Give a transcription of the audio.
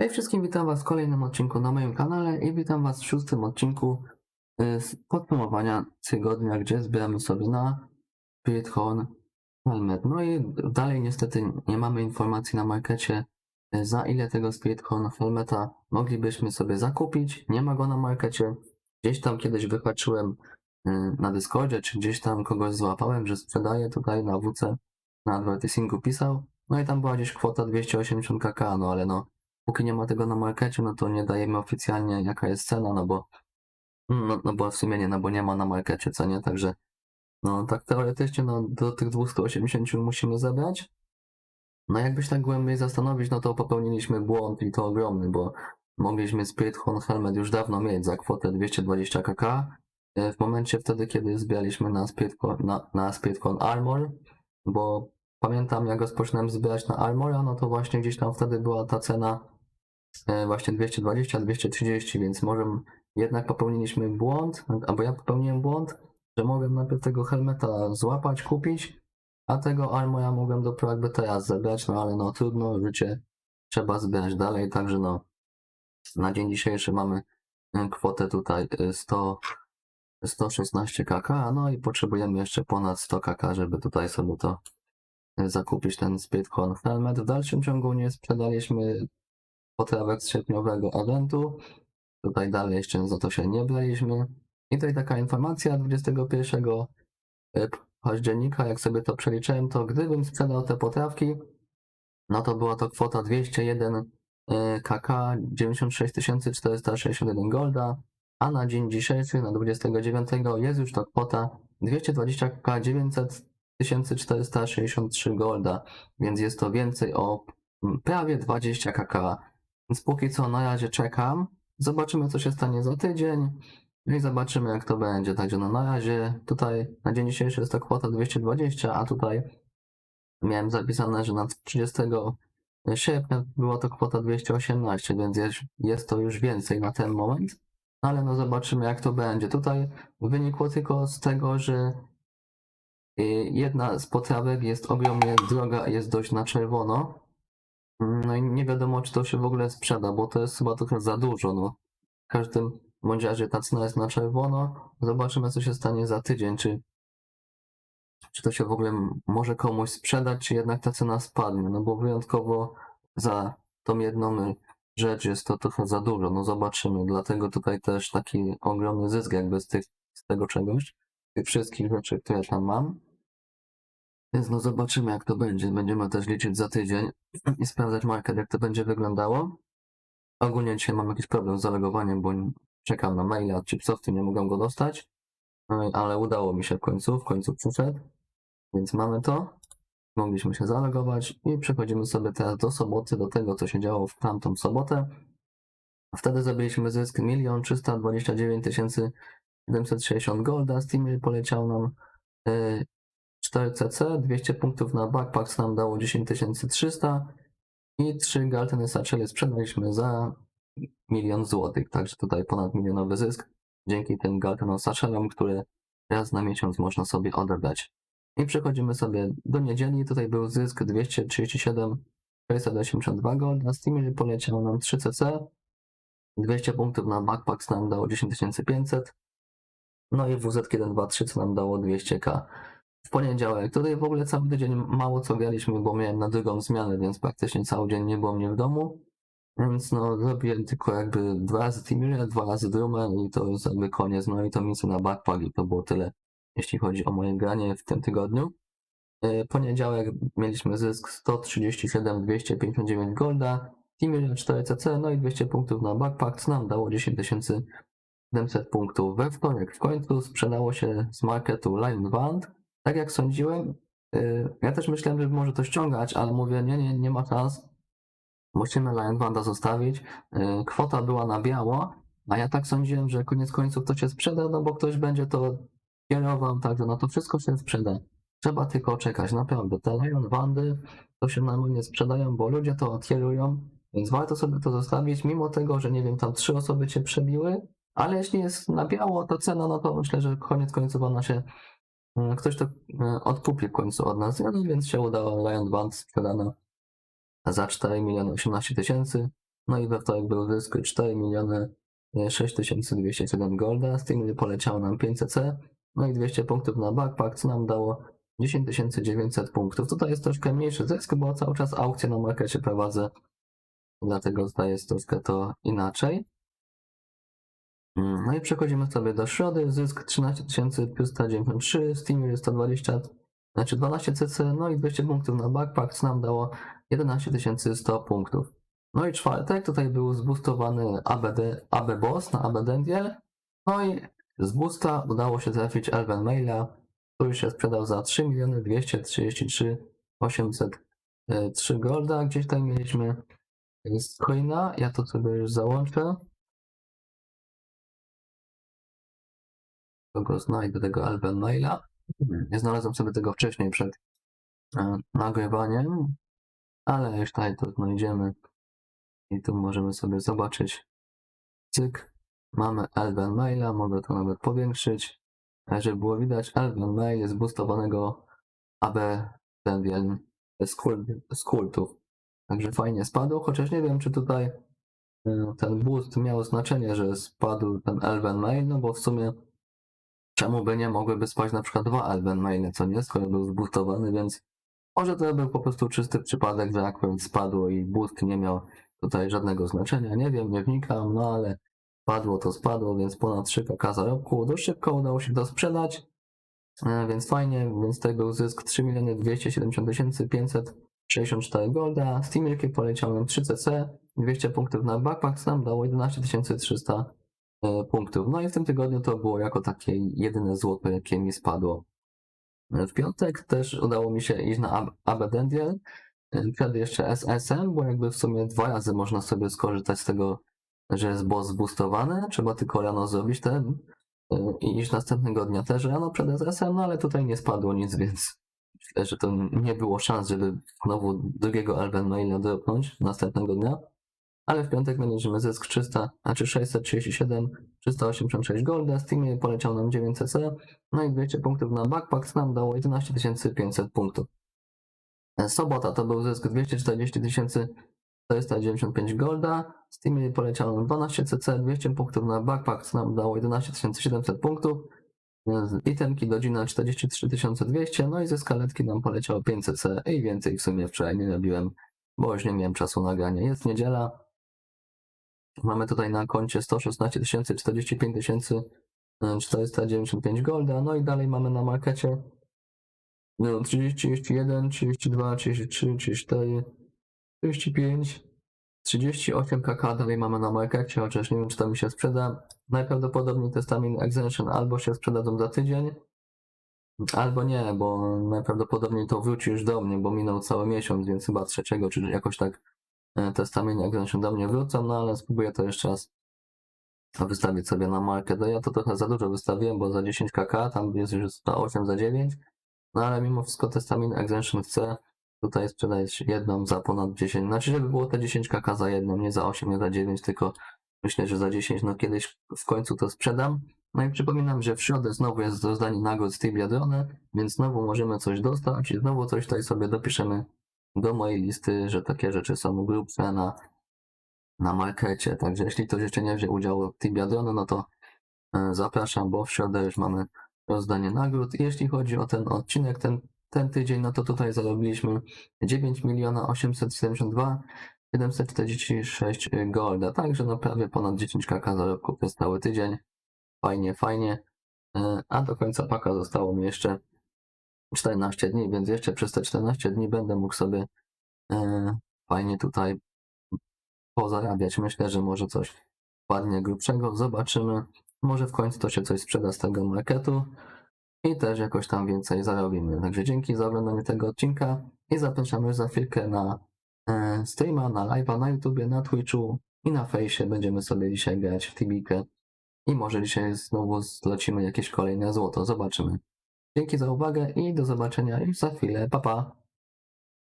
Hej wszystkim, witam was w kolejnym odcinku na moim kanale i witam was w szóstym odcinku y, z podsumowania tygodnia, gdzie zbieramy sobie na Bitcoin Helmet. No i dalej niestety nie mamy informacji na markecie y, za ile tego Spiritcoin Helmeta moglibyśmy sobie zakupić. Nie ma go na markecie. Gdzieś tam kiedyś wypatrzyłem y, na Discordzie, czy gdzieś tam kogoś złapałem, że sprzedaje tutaj na WC, na advertisingu pisał. No i tam była gdzieś kwota 280 kk, no ale no póki nie ma tego na markecie, no to nie dajemy oficjalnie jaka jest cena, no bo no, no bo w sumie nie, no bo nie ma na markecie, co nie, także no tak teoretycznie no do tych 280 musimy zebrać. No jakbyś tak głębiej zastanowić, no to popełniliśmy błąd i to ogromny, bo mogliśmy Spirit Horn Helmet już dawno mieć za kwotę 220 kk. e, W momencie wtedy, kiedy zbieraliśmy na Spirit, na, na Spirit Horn Armor, bo pamiętam jak rozpoczynałem zbierać na Armora, no to właśnie gdzieś tam wtedy była ta cena właśnie 220, 230, więc może jednak popełniliśmy błąd, albo ja popełniłem błąd, że mogłem najpierw tego helmeta złapać, kupić, a tego armora mogłem dopiero jakby teraz zebrać, no ale no trudno, życie trzeba zbierać dalej, także no na dzień dzisiejszy mamy e, kwotę tutaj e, 100, 116 kk, no i potrzebujemy jeszcze ponad 100 kk, żeby tutaj sobie to e, zakupić ten Speedcon Helmet. W dalszym ciągu nie sprzedaliśmy potrawek z sierpniowego eventu. Tutaj dalej jeszcze za to się nie braliśmy. I tutaj taka informacja 21 e, października, jak sobie to przeliczyłem, to gdybym sprzedał te potrawki, no to była to kwota 201 e, kk, 96 461 golda, a na dzień dzisiejszy, na 29 jest już to kwota 220 kk, 900 1463 golda, więc jest to więcej o prawie 20 kk. Więc póki co na razie czekam. Zobaczymy, co się stanie za tydzień. No i zobaczymy, jak to będzie. Także no na razie tutaj na dzień dzisiejszy jest to kwota 220, a tutaj miałem zapisane, że na 30 sierpnia była to kwota 218, więc jest, jest to już więcej na ten moment. Ale no zobaczymy, jak to będzie. Tutaj wynikło tylko z tego, że y, jedna z potrawek jest ogromnie droga jest dość na czerwono. No i nie wiadomo, czy to się w ogóle sprzeda, bo to jest chyba trochę za dużo. No. W każdym bądź razie ta cena jest na czerwono. Zobaczymy, co się stanie za tydzień. Czy, czy to się w ogóle może komuś sprzedać, czy jednak ta cena spadnie. No bo wyjątkowo za tą jedną rzecz jest to trochę za dużo. No zobaczymy. Dlatego tutaj też taki ogromny zysk jakby z, tych, z tego czegoś. Tych wszystkich rzeczy, które tam mam. Więc no zobaczymy jak to będzie. Będziemy też liczyć za tydzień i sprawdzać market, jak to będzie wyglądało. Ogólnie dzisiaj mam jakiś problem z zalogowaniem, bo czekam na maila od Chipsoftu, nie mogę go dostać. No Ale udało mi się w końcu, w końcu przyszedł. Więc mamy to. Mogliśmy się zalogować i przechodzimy sobie teraz do soboty, do tego, co się działo w tamtą sobotę. Wtedy zrobiliśmy zysk 1 329 760 golda. Steam poleciał nam y, 4CC, 200 punktów na backpacks nam dało 10 300 i 3 Galteny Satchely sprzedaliśmy za milion złotych, także tutaj ponad milionowy zysk. Dzięki tym Galtenom Satchelom, które raz na miesiąc można sobie odebrać. I przechodzimy sobie do niedzieli, tutaj był zysk 237 682 gold, na Steamie poleciał nam 3CC, 200 punktów na backpacks nam dało 10 500, no i WZ123 co nam dało 200k w poniedziałek. Tutaj w ogóle cały tydzień mało co graliśmy, bo miałem na drugą zmianę, więc praktycznie cały dzień nie było mnie w domu. Więc no zrobiłem tylko jakby dwa razy Timurę, dwa razy Drumę i to jest jakby koniec. No i to misy na backpack i to było tyle, jeśli chodzi o moje granie w tym tygodniu. E, Poniedziałek mieliśmy zysk 137 259 golda, Timurę 4CC, no i 200 punktów na backpack, co nam dało 10 700 punktów. We wtorek w końcu sprzedało się z marketu Lion Band tak jak sądziłem, y, ja też myślałem, że może to ściągać, ale mówię, nie, nie, nie ma szans. Musimy Lion Banda zostawić. Y, Kwota była na biało, a ja tak sądziłem, że koniec końców to się sprzeda, no bo ktoś będzie to kierował, także no to wszystko się sprzeda. Trzeba tylko czekać, naprawdę. Te Lion Bandy to się normalnie sprzedają, bo ludzie to odkierują, więc warto sobie to zostawić, mimo tego, że nie wiem, tam trzy osoby cię przebiły, ale jeśli jest na biało, to cena, no to myślę, że koniec końców ona się Mm, Ktoś to e, odkupi w końcu od nas, więc się udało. Lion Band sprzedano za 4 miliony 18 tysięcy. No i we wtorek był zysk 4 miliony e, 6207 golda, z tym poleciało nam 500C, no i 200 punktów na backpack, co nam dało 10 900 punktów. Tutaj jest troszkę mniejszy zysk, bo cały czas aukcję na markecie prowadzę, dlatego tutaj jest troszkę to inaczej. Mm, No i przechodzimy sobie do środy, zysk 13 393, Steamer 120, znaczy 12 CC, no i 200 punktów na backpack, co nam dało 11 100 punktów. No i czwartek, tutaj był zboostowany ABD, AB Boss na AB Dendiel, no i z boosta udało się trafić Elven Maila, który się sprzedał za 3 miliony 233 803 golda, gdzieś tutaj mieliśmy z coina, ja to sobie już załączę. Kogo znajdę tego Elven Maila. Nie znalazłem sobie tego wcześniej przed e, nagrywaniem, ale już tutaj to znajdziemy i tu możemy sobie zobaczyć. Cyk, mamy Elven Maila, mogę to nawet powiększyć, żeby było widać. Elven Mail jest boostowanego AB ten z, kult, z kultów. Także fajnie spadł, chociaż nie wiem, czy tutaj e, ten boost miał znaczenie, że spadł ten Elven Mail, no bo w sumie czemu by nie mogłyby spać na przykład dwa Elven Maile, co nie, skoro był zboostowany, więc może to był po prostu czysty przypadek, że akurat spadło i boost nie miał tutaj żadnego znaczenia, nie wiem, nie wnikam, no ale spadło to spadło, więc ponad 3 kk zarobku, dość szybko udało się to sprzedać, e, więc fajnie, więc tutaj był zysk 3 270 564 golda, Steamerki poleciał nam 3 CC, 200 punktów na backpack, nam dało 11 300 e, punktów. No i w tym tygodniu to było jako takie jedyne złoto, jakie mi spadło. W piątek też udało mi się iść na Ab- Abedendiel, wtedy jeszcze SSM, bo jakby w sumie dwa razy można sobie skorzystać z tego, że jest boss zboostowany, trzeba tylko rano zrobić ten e, i iść następnego dnia też rano przed SSM, no ale tutaj nie spadło nic, więc myślę, że to nie było szans, żeby znowu drugiego Elven Maila dropnąć następnego dnia. Ale w piątek mieliśmy zysk 300, znaczy 637, 386 golda, Steamie poleciał nam 900 C, no i 200 punktów na backpack, nam dało 11 500 punktów. Sobota to był zysk 240 495 golda, Steamie poleciał nam 12 CC, 200 punktów na backpack, nam dało 11 700 punktów. Z itemki do Gina 43 200, no i ze skaletki nam poleciało 500 C i więcej w sumie wczoraj nie robiłem, bo już nie miałem czasu nagrania. Jest niedziela, Mamy tutaj na koncie 116 045 495 golda, no i dalej mamy na markecie no, 30, 31, 32, 33, 34, 35, 38 kk dalej mamy na markecie, chociaż nie wiem czy to mi się sprzeda. Najprawdopodobniej Testament Exemption albo się sprzedadzą za tydzień, albo nie, bo najprawdopodobniej to wróci już do mnie, bo minął cały miesiąc, więc chyba trzeciego, czy jakoś tak e, Testament Exemption do mnie wrócą, no ale spróbuję to jeszcze raz wystawić sobie na market. Ja to trochę za dużo wystawiłem, bo za 10 kk, tam jest już za 8, za 9, no ale mimo wszystko Testament Exemption chce tutaj sprzedać jedną za ponad 10, znaczy żeby było te 10 kk za jedną, nie za 8, nie za 9, tylko myślę, że za 10, no kiedyś w końcu to sprzedam. No i przypominam, że w środę znowu jest rozdanie nagród z Tibia Drone, więc znowu możemy coś dostać i znowu coś tutaj sobie dopiszemy do mojej listy, że takie rzeczy są grubsze na, na markecie. Także jeśli ktoś jeszcze nie wziął udziału w Tibia Drone, no to e, zapraszam, bo w środę już mamy rozdanie nagród. Jeśli chodzi o ten odcinek, ten, ten tydzień, no to tutaj zarobiliśmy 9 miliona 872 746 golda, także no prawie ponad 10 kk zarobków przez cały tydzień. Fajnie, fajnie. E, A do końca paka zostało mi jeszcze 14 dni, więc jeszcze przez te 14 dni będę mógł sobie e, fajnie tutaj pozarabiać. Myślę, że może coś ładnie grubszego. Zobaczymy. Może w końcu to się coś sprzeda z tego marketu i też jakoś tam więcej zarobimy. Także dzięki za oglądanie tego odcinka i zapraszam już za chwilkę na e, streama, na live'a na YouTubie, na Twitchu i na fejsie. Będziemy sobie dzisiaj grać w Tibikę i może dzisiaj znowu zlecimy jakieś kolejne złoto. Zobaczymy. Dzięki za uwagę i do zobaczenia już za chwilę. Pa, pa.